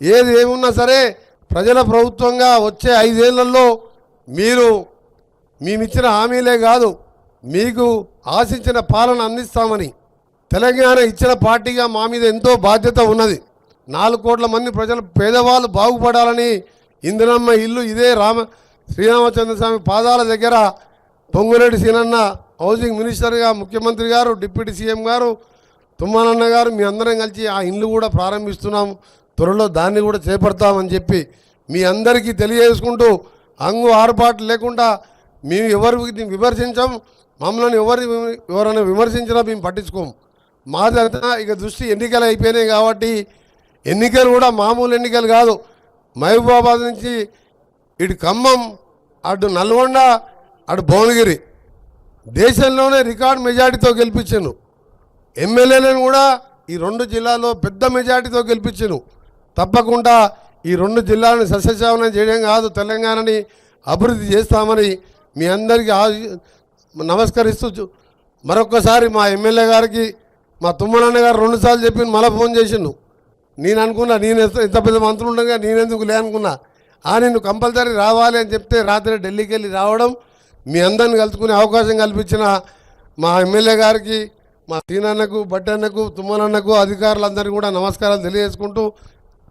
ఏది ఏమున్నా సరే ప్రజల ప్రభుత్వంగా వచ్చే ఐదేళ్ళలో మీరు మేమిచ్చిన హామీలే కాదు మీకు ఆశించిన పాలన అందిస్తామని తెలంగాణ ఇచ్చిన పార్టీగా మా మీద ఎంతో బాధ్యత ఉన్నది. నాలుగు కోట్ల మంది ప్రజలు పేదవాళ్ళు బాగుపడాలని ఇందిరమ్మ ఇల్లు ఇదే రామ శ్రీరామచంద్రస్వామి పాదాల దగ్గర పొంగురెడ్డి సీనన్న హౌసింగ్ మినిస్టర్గా ముఖ్యమంత్రి గారు డిప్యూటీ సీఎం గారు తుమ్మానన్న గారు మీ అందరం కలిసి ఆ ఇల్లు కూడా ప్రారంభిస్తున్నాము త్వరలో దాన్ని కూడా చేపడతామని చెప్పి మీ అందరికీ తెలియజేసుకుంటూ అంగు ఆర్పాటు లేకుండా మేము ఎవరికి విమర్శించాం మమ్మల్ని ఎవరు ఎవరైనా విమర్శించినా మేము పట్టించుకోము మాదంతా ఇక దృష్టి ఎన్నికలు అయిపోయినాయి కాబట్టి ఎన్నికలు కూడా మామూలు ఎన్నికలు కాదు. మహబూబాబాద్ నుంచి ఇటు ఖమ్మం అటు నల్గొండ అటు భువనగిరి దేశంలోనే రికార్డ్ మెజార్టీతో గెలిపించాను ఎమ్మెల్యేలను కూడా ఈ రెండు జిల్లాల్లో పెద్ద మెజార్టీతో గెలిపించాను తప్పకుండా ఈ రెండు జిల్లాలను సస్యశావనం చేయడం కాదు తెలంగాణని అభివృద్ధి చేస్తామని మీ అందరికీ నమస్కరిస్తూ మరొకసారి మరొక్కసారి మా ఎమ్మెల్యే గారికి మా తుమ్మనన్న గారు రెండుసార్లు చెప్పి మళ్ళీ ఫోన్ చేసిండు. నేను అనుకున్నా నేను ఎంత ఇంత పెద్ద మంత్రులు ఉండగా నేనెందుకు లే అనుకున్నా. ఆ నేను కంపల్సరీ రావాలి అని చెప్తే రాత్రి ఢిల్లీకి వెళ్ళి రావడం మీ అందరిని కలుసుకునే అవకాశం కల్పించిన మా ఎమ్మెల్యే గారికి మా సీనన్నకు బట్టన్నకు తుమ్మనన్నకు అధికారులందరికీ కూడా నమస్కారాలు తెలియజేసుకుంటూ